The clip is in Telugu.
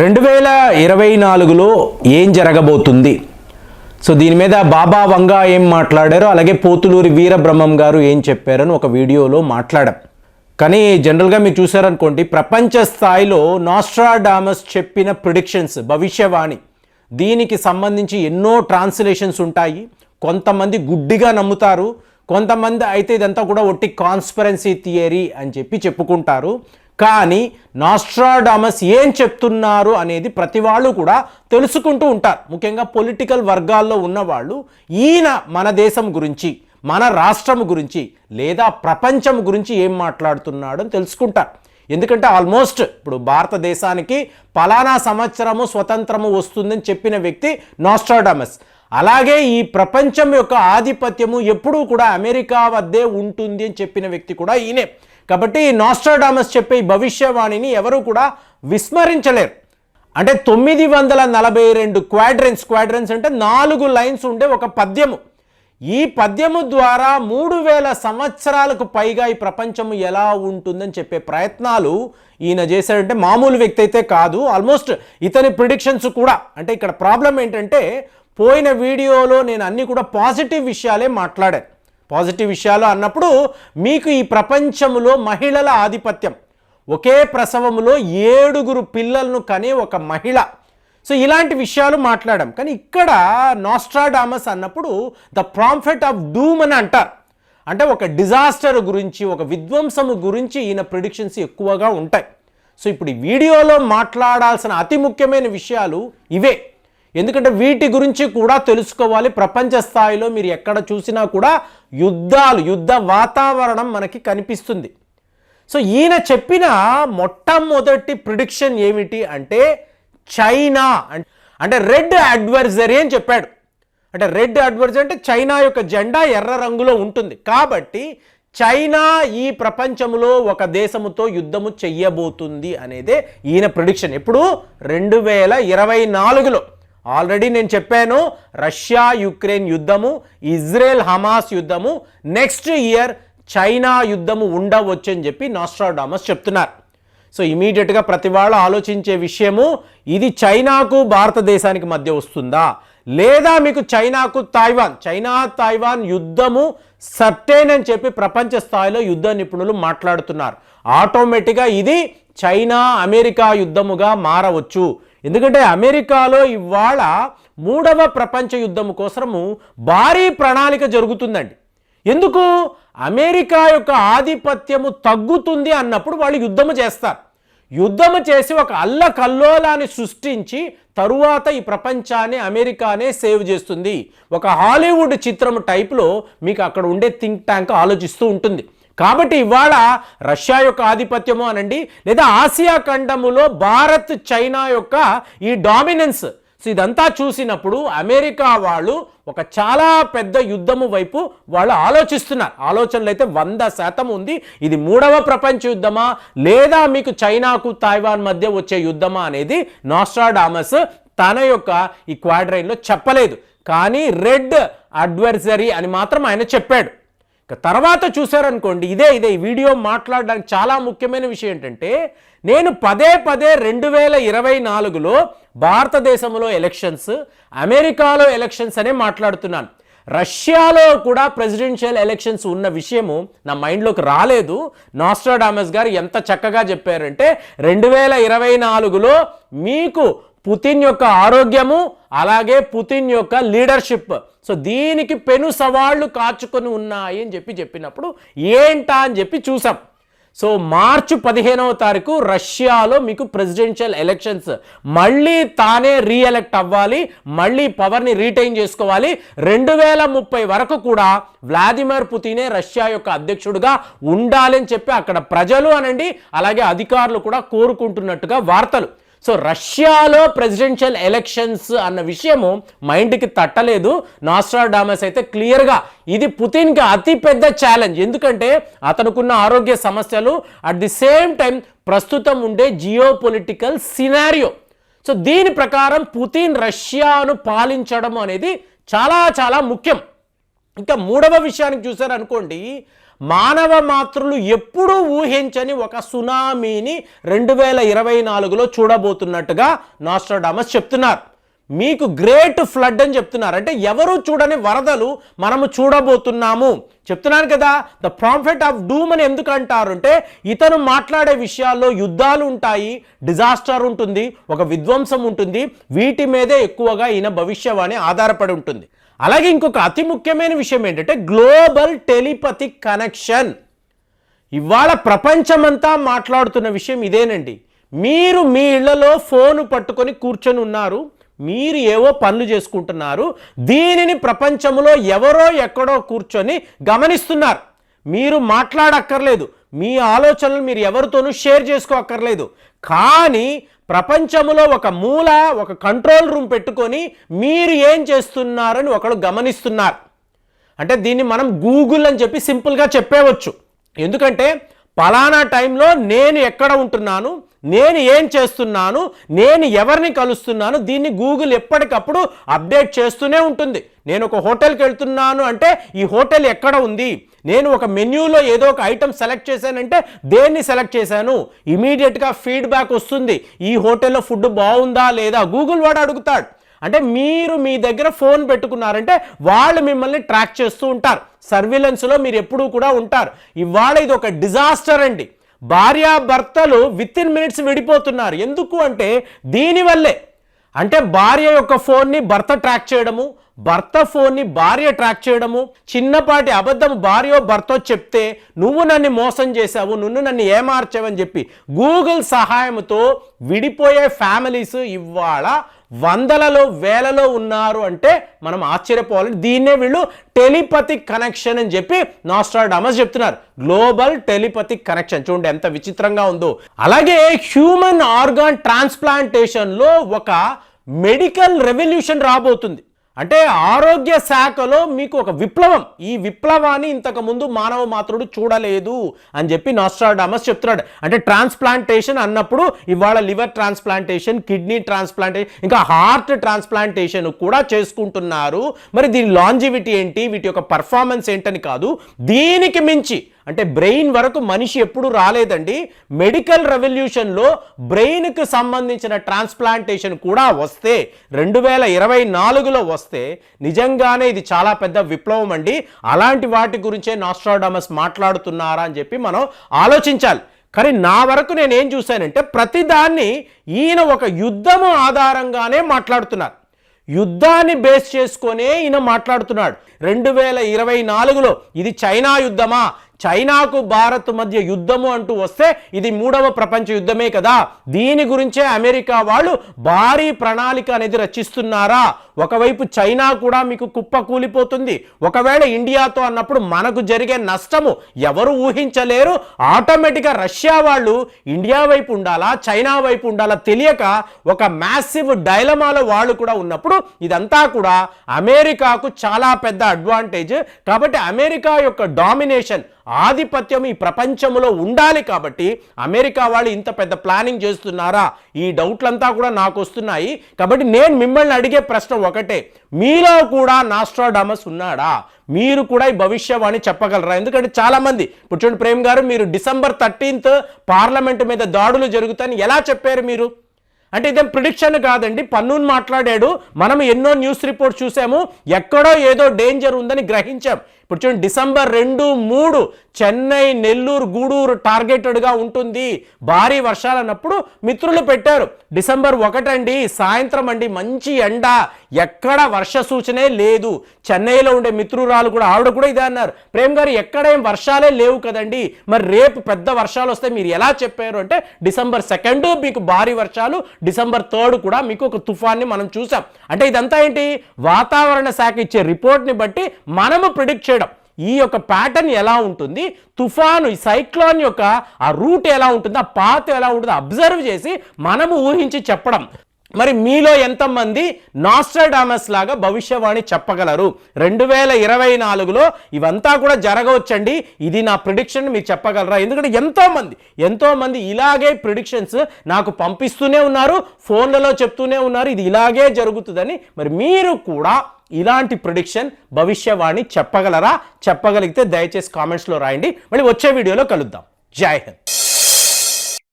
రెండు వేల ఇరవై నాలుగులో ఏం జరగబోతుంది? సో దీని మీద బాబా వంగా ఏం మాట్లాడారో అలాగే పోతులూరి వీరబ్రహ్మం గారు ఏం చెప్పారని ఒక వీడియోలో మాట్లాడాం. కానీ జనరల్గా మీరు చూసారనుకోండి ప్రపంచ స్థాయిలో నాస్ట్రాడామస్ చెప్పిన ప్రిడిక్షన్స్ భవిష్యవాణి దీనికి సంబంధించి ఎన్నో ట్రాన్స్లేషన్స్ ఉంటాయి. కొంతమంది గుడ్డిగా నమ్ముతారు. కొంతమంది అయితే ఇదంతా కూడా ఒట్టి కాన్స్పరెన్సీ థియరీ అని చెప్పి చెప్పుకుంటారు. కానీ నాస్ట్రాడామస్ ఏం చెప్తున్నారు అనేది ప్రతి వాళ్ళు కూడా తెలుసుకుంటూ ఉంటారు. ముఖ్యంగా పొలిటికల్ వర్గాల్లో ఉన్నవాళ్ళు ఈయన మన దేశం గురించి మన రాష్ట్రం గురించి లేదా ప్రపంచం గురించి ఏం మాట్లాడుతున్నాడు అని తెలుసుకుంటారు. ఎందుకంటే ఆల్మోస్ట్ ఇప్పుడు భారతదేశానికి పలానా సంవత్సరము స్వతంత్రము వస్తుందని చెప్పిన వ్యక్తి నాస్ట్రాడామస్. అలాగే ఈ ప్రపంచం యొక్క ఆధిపత్యము ఎప్పుడూ కూడా అమెరికా వద్దే ఉంటుంది అని చెప్పిన వ్యక్తి కూడా ఈయనే. కాబట్టి నాస్ట్రాడామస్ చెప్పే ఈ భవిష్యవాణిని ఎవరూ కూడా విస్మరించలేరు. అంటే తొమ్మిది వందల నలభై రెండు క్వాడ్రన్స్ క్వాడ్రన్స్ అంటే నాలుగు లైన్స్ ఉండే ఒక పద్యము. ఈ పద్యము ద్వారా మూడు వేల సంవత్సరాలకు పైగా ఈ ప్రపంచము ఎలా ఉంటుందని చెప్పే ప్రయత్నాలు ఈయన చేశాడంటే మామూలు వ్యక్తి అయితే కాదు. ఆల్మోస్ట్ ఇతని ప్రిడిక్షన్స్ కూడా. అంటే ఇక్కడ ప్రాబ్లం ఏంటంటే పోయిన వీడియోలో నేను అన్ని కూడా పాజిటివ్ విషయాలే మాట్లాడాను. పాజిటివ్ విషయాలు అన్నప్పుడు మీకు ఈ ప్రపంచంలో మహిళల ఆధిపత్యం. ఒకే ప్రసవములో ఏడుగురు పిల్లలను కనే ఒక మహిళ. సో ఇలాంటి విషయాలు మాట్లాడాం. కానీ ఇక్కడ నాస్ట్రాడామస్ అన్నప్పుడు ద ప్రాంఫెట్ ఆఫ్ డూమ్ అని అంటారు. అంటే ఒక డిజాస్టర్ గురించి ఒక విధ్వంసము గురించి ఈయన ప్రిడిక్షన్స్ ఎక్కువగా ఉంటాయి. సో ఇప్పుడు ఈ వీడియోలో మాట్లాడాల్సిన అతి ముఖ్యమైన విషయాలు ఇవే. ఎందుకంటే వీటి గురించి కూడా తెలుసుకోవాలి. ప్రపంచ స్థాయిలో మీరు ఎక్కడ చూసినా కూడా యుద్ధాలు యుద్ధ వాతావరణం మనకి కనిపిస్తుంది. సో ఈయన చెప్పిన మొట్టమొదటి ప్రిడిక్షన్ ఏమిటి అంటే చైనా అంటే రెడ్ అడ్వర్జరీ అని చెప్పాడు. అంటే రెడ్ అడ్వర్జరీ అంటే చైనా యొక్క జెండా ఎర్ర రంగులో ఉంటుంది. కాబట్టి చైనా ఈ ప్రపంచంలో ఒక దేశముతో యుద్ధము చెయ్యబోతుంది అనేదే ఈయన ప్రిడిక్షన్. ఎప్పుడు? రెండు వేల ఇరవై నాలుగులో. ఆల్రెడీ నేను చెప్పాను రష్యా యుక్రెయిన్ యుద్ధము ఇజ్రాయెల్ హమాస్ యుద్ధము నెక్స్ట్ ఇయర్ చైనా యుద్ధము ఉండవచ్చు అని చెప్పి నాస్ట్రాడామస్ చెప్తున్నారు. సో ఇమీడియట్గా ప్రతి వాళ్ళు ఆలోచించే విషయము ఇది చైనాకు భారతదేశానికి మధ్య వస్తుందా? లేదా మీకు చైనాకు తైవాన్ చైనా తైవాన్ యుద్ధము సర్టేన్ అని చెప్పి ప్రపంచ స్థాయిలో యుద్ధ నిపుణులు మాట్లాడుతున్నారు. ఆటోమేటిక్గా ఇది చైనా అమెరికా యుద్ధముగా మారవచ్చు. ఎందుకంటే అమెరికాలో ఇవాళ మూడవ ప్రపంచ యుద్ధము కోసము భారీ ప్రణాళిక జరుగుతుందండి. ఎందుకు? అమెరికా యొక్క ఆధిపత్యము తగ్గుతుంది అన్నప్పుడు వాళ్ళు యుద్ధము చేస్తారు. యుద్ధము చేసి ఒక అల్ల కల్లోలాన్ని సృష్టించి తరువాత ఈ ప్రపంచాన్ని అమెరికానే సేవ్ చేస్తుంది. ఒక హాలీవుడ్ చిత్రం టైప్లో మీకు అక్కడ ఉండే థింక్ ట్యాంక్ ఆలోచిస్తూ ఉంటుంది. కాబట్టి ఇవాళ రష్యా యొక్క ఆధిపత్యము అనండి లేదా ఆసియా ఖండములో భారత్ చైనా యొక్క ఈ డామినెన్స్. సో ఇదంతా చూసినప్పుడు అమెరికా వాళ్ళు ఒక చాలా పెద్ద యుద్ధము వైపు వాళ్ళు ఆలోచిస్తున్నారు. ఆలోచనలు అయితే వంద శాతం ఉంది. ఇది మూడవ ప్రపంచ యుద్ధమా లేదా మీకు చైనాకు తైవాన్ మధ్య వచ్చే యుద్ధమా అనేది నాస్ట్రాడామస్ తన యొక్క ఈ క్వాడ్రైన్లో చెప్పలేదు. కానీ రెడ్ అడ్వర్సరీ అని మాత్రం ఆయన చెప్పాడు. ఇక తర్వాత చూసారనుకోండి ఇదే ఇదే ఈ వీడియో మాట్లాడడానికి చాలా ముఖ్యమైన విషయం ఏంటంటే నేను పదే పదే రెండు వేల ఇరవై నాలుగులో భారతదేశంలో ఎలక్షన్స్ అమెరికాలో ఎలక్షన్స్ అనే మాట్లాడుతున్నాను. రష్యాలో కూడా ప్రెసిడెన్షియల్ ఎలక్షన్స్ ఉన్న విషయము నా మైండ్లోకి రాలేదు. నాస్ట్రాడామస్ గారు ఎంత చక్కగా చెప్పారంటే రెండు వేల ఇరవై నాలుగులో మీకు పుతిన్ యొక్క ఆరోగ్యము అలాగే పుతిన్ యొక్క లీడర్షిప్. సో దీనికి పెను సవాళ్ళు కాచుకొని ఉన్నాయి అని చెప్పి చెప్పినప్పుడు ఏంటా అని చెప్పి చూసాం. సో మార్చి పదిహేనవ తారీఖు రష్యాలో మీకు ప్రెసిడెన్షియల్ ఎలక్షన్స్. మళ్ళీ తానే రీఎలెక్ట్ అవ్వాలి మళ్ళీ పవర్ని రీటైన్ చేసుకోవాలి. రెండు వేల ముప్పై వరకు కూడా వ్లాదిమిర్ పుతినే రష్యా యొక్క అధ్యక్షుడిగా ఉండాలని చెప్పి అక్కడ ప్రజలు అనండి అలాగే అధికారులు కూడా కోరుకుంటున్నట్టుగా వార్తలు. సో రష్యాలో ప్రెసిడెన్షియల్ ఎలక్షన్స్ అన్న విషయము మైండ్కి తట్టలేదు. నాస్ట్రాడామస్ అయితే క్లియర్గా ఇది పుతిన్కి అతిపెద్ద ఛాలెంజ్ ఎందుకంటే అతనుకున్న ఆరోగ్య సమస్యలు అట్ ది సేమ్ టైం ప్రస్తుతం ఉండే జియో పొలిటికల్ సినారియో సో దీని ప్రకారం పుతిన్ రష్యాను పాలించడం అనేది చాలా చాలా ముఖ్యం. ఇంకా మూడవ విషయానికి చూసారనుకోండి మానవ మాతృలు ఎప్పుడూ ఊహించని ఒక సునామీని రెండు వేల ఇరవై నాలుగులో చూడబోతున్నట్టుగా నాస్ట్రాడామస్ చెప్తున్నారు. మీకు గ్రేట్ ఫ్లడ్ అని చెప్తున్నారు. అంటే ఎవరు చూడని వరదలు మనము చూడబోతున్నాము. చెప్తున్నాను కదా ద ప్రాఫిట్ ఆఫ్ డూమ్ అని ఎందుకు అంటారు? అంటే ఇతను మాట్లాడే విషయాల్లో యుద్ధాలు ఉంటాయి డిజాస్టర్ ఉంటుంది ఒక విధ్వంసం ఉంటుంది వీటి మీదే ఎక్కువగా ఈయన భవిష్యవాణి ఆధారపడి ఉంటుంది. అలాగే ఇంకొక అతి ముఖ్యమైన విషయం ఏంటంటే గ్లోబల్ టెలిపతిక్ కనెక్షన్. ఇవాళ ప్రపంచమంతా మాట్లాడుతున్న విషయం ఇదేనండి. మీరు మీ ఇళ్ళలో ఫోను పట్టుకొని కూర్చొని ఉన్నారు మీరు ఏవో పనులు చేసుకుంటున్నారు దీనిని ప్రపంచంలో ఎవరో ఎక్కడో కూర్చొని గమనిస్తున్నారు. మీరు మాట్లాడక్కర్లేదు మీ ఆలోచనలు మీరు ఎవరితోనూ షేర్ చేసుకోక్కర్లేదు. కానీ ప్రపంచంలో ఒక మూల ఒక కంట్రోల్ రూమ్ పెట్టుకొని మీరు ఏం చేస్తున్నారని ఒకడు గమనిస్తున్నారు. అంటే దీన్ని మనం గూగుల్ అని చెప్పి సింపుల్గా చెప్పేవచ్చు. ఎందుకంటే పలానా టైంలో నేను ఎక్కడ ఉంటున్నాను నేను ఏం చేస్తున్నాను నేను ఎవరిని కలుస్తున్నాను దీన్ని గూగుల్ ఎప్పటికప్పుడు అప్డేట్ చేస్తూనే ఉంటుంది. నేను ఒక హోటల్కి వెళ్తున్నాను అంటే ఈ హోటల్ ఎక్కడ ఉంది నేను ఒక మెన్యూలో ఏదో ఒక ఐటమ్ సెలెక్ట్ చేశానంటే దేన్ని సెలెక్ట్ చేశాను? ఇమీడియట్గా ఫీడ్బ్యాక్ వస్తుంది. ఈ హోటల్లో ఫుడ్ బాగుందా లేదా? గూగుల్ వాడు అడుగుతాడు. అంటే మీరు మీ దగ్గర ఫోన్ పెట్టుకున్నారంటే వాళ్ళు మిమ్మల్ని ట్రాక్ చేస్తూ ఉంటారు. సర్విలెన్స్లో మీరు ఎప్పుడూ కూడా ఉంటారు. ఇవాళ ఇది ఒక డిజాస్టర్ అండి. భార్యాభర్తలు విత్ ఇన్ మినిట్స్ విడిపోతున్నారు. ఎందుకు అంటే దీనివల్లే అంటే భార్య యొక్క ఫోన్ని భర్త ట్రాక్ చేయడము భర్త ఫోన్ని భార్య ట్రాక్ చేయడము చిన్నపాటి అబద్ధం భార్యో భర్తో చెప్తే నువ్వు నన్ను మోసం చేశావు నువ్వు నన్ను ఏమార్చావని చెప్పి గూగుల్ సహాయంతో విడిపోయే ఫ్యామిలీస్ ఇవాళ వందలలో వేలలో ఉన్నారు అంటే మనం ఆశ్చర్యపోవాలి దీన్నే వీళ్ళు టెలిపతిక్ కనెక్షన్ అని చెప్పి నాస్ట్రాడమస్ చెప్తున్నారు. Global telepathic connection. చూడండి ఎంత విచిత్రంగా ఉందో. అలాగే హ్యూమన్ ఆర్గాన్ ట్రాన్స్ప్లాంటేషన్లో ఒక మెడికల్ రెవల్యూషన్ రాబోతుంది. అంటే ఆరోగ్య శాఖలో మీకు ఒక విప్లవం. ఈ విప్లవాన్ని ఇంతకు ముందు మానవ మాత్రుడు చూడలేదు అని చెప్పి నాస్ట్రాడామస్ చెప్తున్నాడు. అంటే ట్రాన్స్ప్లాంటేషన్ అన్నప్పుడు ఇవాళ లివర్ ట్రాన్స్ప్లాంటేషన్ కిడ్నీ ట్రాన్స్ప్లాంటేషన్ ఇంకా హార్ట్ ట్రాన్స్ప్లాంటేషన్ కూడా చేసుకుంటున్నారు. మరి దీని లాంజివిటీ ఏంటి? వీటి యొక్క పర్ఫార్మెన్స్ ఏంటని కాదు. దీనికి మించి అంటే బ్రెయిన్ వరకు మనిషి ఎప్పుడు రాలేదండి. మెడికల్ రెవల్యూషన్లో బ్రెయిన్కు సంబంధించిన ట్రాన్స్ప్లాంటేషన్ కూడా వస్తే రెండు వేల ఇరవై నాలుగులో వస్తే నిజంగానే ఇది చాలా పెద్ద విప్లవం అండి. అలాంటి వాటి గురించే నాస్ట్రాడమస్ మాట్లాడుతున్నారా అని చెప్పి మనం ఆలోచించాలి. కానీ నా వరకు నేను ఏం చూశానంటే ప్రతిదాన్ని ఈయన ఒక యుద్ధము ఆధారంగానే మాట్లాడుతున్నారు. యుద్ధాన్ని బేస్ చేసుకొనే ఈయన మాట్లాడుతున్నాడు. రెండు వేల ఇరవై నాలుగులో ఇది చైనా యుద్ధమా? చైనాకు భారత్ మధ్య యుద్ధము అంటూ వస్తే ఇది మూడవ ప్రపంచ యుద్ధమే కదా. దీని గురించే అమెరికా వాళ్ళు భారీ ప్రణాళిక అనేది రచిస్తున్నారా? ఒకవైపు చైనా కూడా మీకు కుప్ప కూలిపోతుంది. ఒకవేళ ఇండియాతో అన్నప్పుడు మనకు జరిగే నష్టము ఎవరు ఊహించలేరు. ఆటోమేటిక్గా రష్యా వాళ్ళు ఇండియా వైపు ఉండాలా చైనా వైపు ఉండాలా తెలియక ఒక మ్యాసివ్ డైలమాలో వాళ్ళు కూడా ఉన్నప్పుడు ఇదంతా కూడా అమెరికాకు చాలా పెద్ద అడ్వాంటేజ్. కాబట్టి అమెరికా యొక్క డామినేషన్ ఆధిపత్యం ఈ ప్రపంచంలో ఉండాలి కాబట్టి అమెరికా వాళ్ళు ఇంత పెద్ద ప్లానింగ్ చేస్తున్నారా? ఈ డౌట్లంతా కూడా నాకు వస్తున్నాయి కాబట్టి నేను మిమ్మల్ని అడిగే ప్రశ్న ఒకటే. మీలో కూడా నాస్ట్రాడామస్ ఉన్నాడా? మీరు కూడా ఈ భవిష్యవాణి చెప్పగలరా? ఎందుకంటే చాలా మంది ఇప్పుడు చూడండి ప్రేమ్ గారు మీరు డిసెంబర్ థర్టీన్త్ పార్లమెంట్ మీద దాడులు జరుగుతాయని ఎలా చెప్పారు మీరు? అంటే ఇదేం ప్రిడిక్షన్ కాదండి. పన్నుని మాట్లాడాడు. మనం ఎన్నో న్యూస్ రిపోర్ట్ చూసాము. ఎక్కడో ఏదో డేంజర్ ఉందని గ్రహించాం. ఇప్పుడు చూడండి డిసెంబర్ రెండు మూడు చెన్నై నెల్లూరు గూడూరు టార్గెటెడ్గా ఉంటుంది. భారీ వర్షాలు అన్నప్పుడు మిత్రులు పెట్టారు. డిసెంబర్ ఒకటండి సాయంత్రం అండి మంచి ఎండ. ఎక్కడ వర్ష సూచనే లేదు. చెన్నైలో ఉండే మిత్రురాలు కూడా ఆవిడ కూడా ఇదే అన్నారు. ప్రేమ్ గారు ఎక్కడేం వర్షాలే లేవు కదండి. మరి రేపు పెద్ద వర్షాలు వస్తే మీరు ఎలా చెప్పారు అంటే డిసెంబర్ సెకండ్ మీకు భారీ వర్షాలు డిసెంబర్ థర్డ్ కూడా మీకు ఒక తుఫాన్ని మనం చూసాం. అంటే ఇదంతా ఏంటి? వాతావరణ శాఖ ఇచ్చే రిపోర్ట్ని బట్టి మనము ప్రిడిక్ట్ ఈ యొక్క ప్యాటర్న్ ఎలా ఉంటుంది? తుఫాను ఈ సైక్లోన్ యొక్క ఆ రూట్ ఎలా ఉంటుంది? ఆ పాత్ ఎలా ఉంటుంది? అబ్జర్వ్ చేసి మనము ఊహించి చెప్పడం. మరి మీలో ఎంతమంది నాస్ట్రాడామస్ లాగా భవిష్యవాణి చెప్పగలరు? రెండు వేల ఇరవై నాలుగులో ఇవంతా కూడా జరగవచ్చండి. ఇది నా ప్రిడిక్షన్ మీరు చెప్పగలరా? ఎందుకంటే ఎంతోమంది ఎంతోమంది ఇలాగే ప్రిడిక్షన్స్ నాకు పంపిస్తూనే ఉన్నారు ఫోన్లలో చెప్తూనే ఉన్నారు ఇది ఇలాగే జరుగుతుందని. మరి మీరు కూడా ఇలాంటి ప్రిడిక్షన్ భవిష్యవాణి చెప్పగలరా? చెప్పగలిగితే దయచేసి కామెంట్స్లో రాయండి. మళ్ళీ వచ్చే వీడియోలో కలుద్దాం. జై హింద్.